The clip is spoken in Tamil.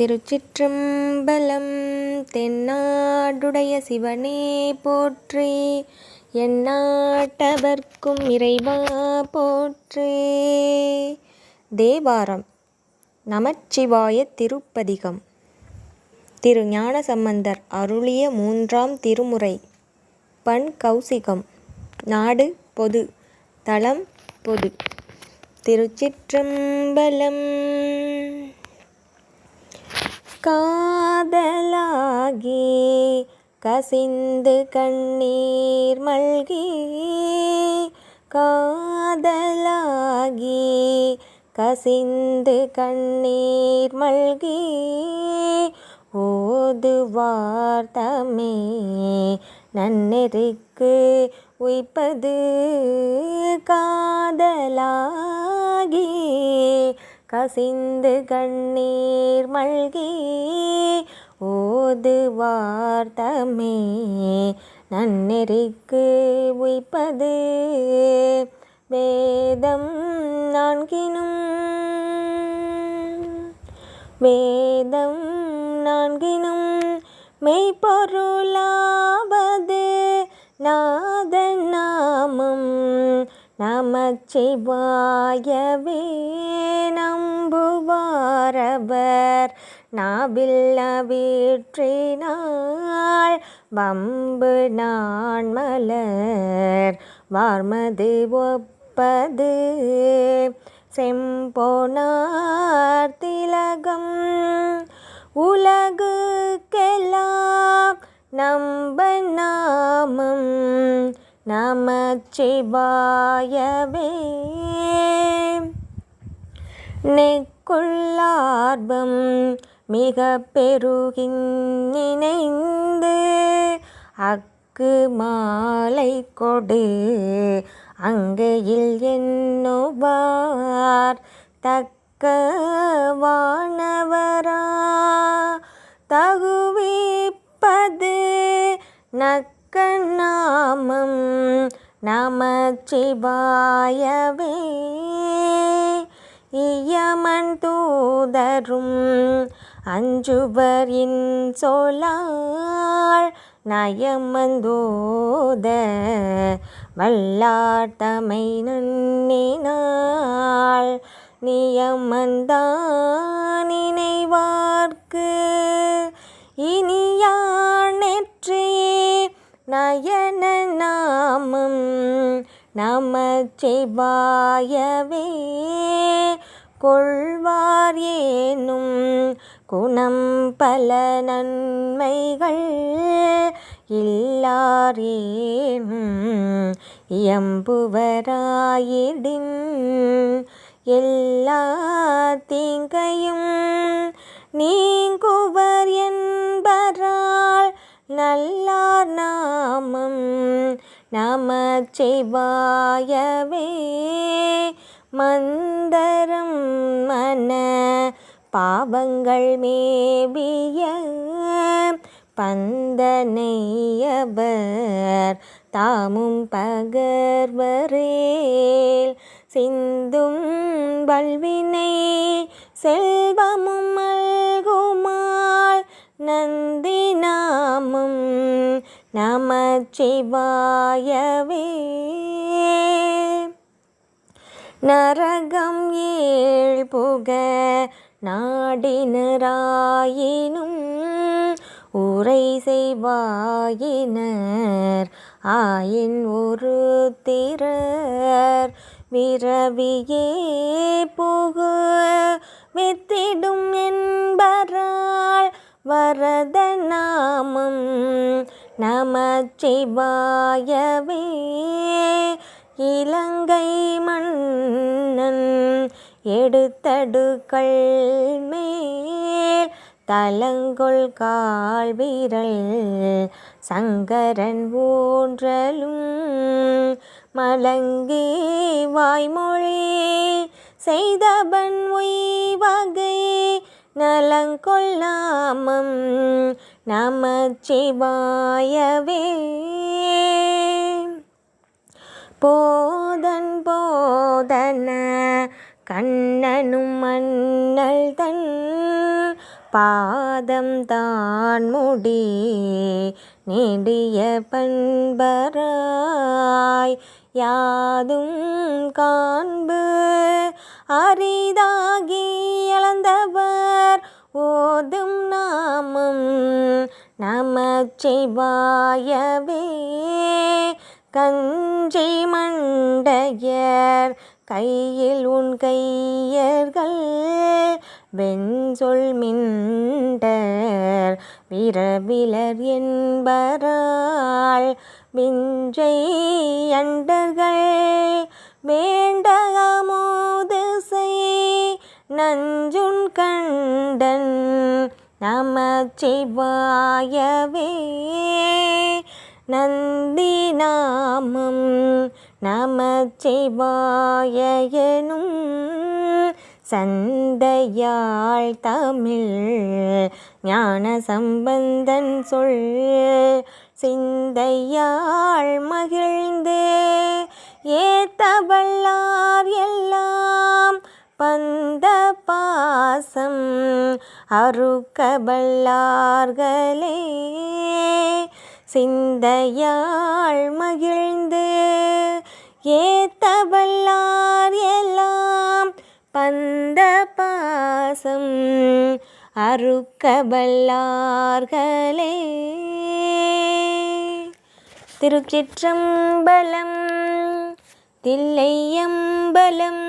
திருச்சிற்றம்பலம் தென்னாடுடைய சிவனே போற்றி எந்நாட்டவர்க்கும் இறைவா போற்றே. தேவாரம் நமச்சிவாய திருப்பதிகம். திரு ஞான சம்பந்தர் அருளிய மூன்றாம் திருமுறை. பண் கௌசிகம் நாடு பொது தளம் பொது. திருச்சிற்றம்பலம் காதலாகி கசிந்து கண்ணீர் மல்கி காதலாகி கசிந்து கண்ணீர் மல்கி ஓதுவார் தமே நன்னெருக்கு உய்ப்பது காதலாகி கசிந்து கண்ணீர் மல்கி ஓதுவார் தமே நன்னெறிக்கு உய்ப்பது. வேதம் நான்கினும் வேதம் நான்கினும் மெய்ப்பொருளா நமச்சிவாயவே நம்புவாரவர். நாவில் வீற்றினாள் வம்பு நான் மலர். வார்மது ஒப்பது செம்போனார் திலகம். உலகுக்கெல்லாம் நம்ப நாமம். நமச்சிவாயவே. நெக்குள்ளார்பம் மிக பெருகின் நினைந்து அக்கு மாலை கொடு. அங்கையில் எண்ணுவார் தக்க வானவரா. தகுவிப்பது நக் கண்ணாமம் நமச்சிவாயவே. இயமன் தூதரும் அஞ்சுவரின் சொலாள் நயமந்தோத வல்லாட்டமை நன்னினாள் நியமந்தான் நினைவார்க்கு நமச்சிவாயவே. கொள்வார் ஏனும் குணம் பல நன்மைகள் இல்லாரேனும் இயம்புவராயிடின் எல்லா தீங்கையும் நீங்குவர் என்பரால் நல்லார் நாமம் நமச்சிவாயவே. மந்தரம் மன பாவங்கள் மேவிய பந்தனையவர் தாமும் பகர்வரேல் சிந்தும் வல்வினை செல்வமும் மல்குமாள் நன் நமச்சிவாயவே நரகம் ஏழ் புக நாடினராயினும் உரை செய்வாயினர். ஆயின் ஒரு திறர் விரவியே புகு வித்திடும் நமச்சிவாயவே. இலங்கை மன்னன் எடுத்தடுக்கள் மேல் தலங்கொள் கால் வீரல் சங்கரன் ஊன்றலும் மலங்கே வாய்மொழி செய்தபன் உய்வகை. நலங்கொள்ளாமம் நாமம் நமச்சிவாயவே. போதன் போதன கண்ணனும் மன்னல் தன் பாதம் தான் முடி நெடிய பண்பராய் யாதும் காண்பு அரிதாகி இழந்தவர் ஓதும் நான் நமச்சிவாயவே. கஞ்சி மண்டையர் கையில் உன் கையர்கள். வெண்சொல் மிண்டர் விரவிலர் என்பரால். விஞ்சை அண்டர்கள் வேண்டகா நமச்சிவாயவே நந்தி நாமம் நமச்சிவாய சந்தையாள் தமிழ் ஞான சம்பந்தன் சொல் சிந்தையாள் மகிழ்ந்து ஏத்தவல்லார் எல்லாம் பந்த பாசம் அருக்கபல்லார்களே சிந்தையாள் மகிழ்ந்து ஏத்தபல்லார் எல்லாம் பந்த பாசம். அருக்கபல்லார்களே திருச்சிற்றம்பலம் தில்லையம்பலம்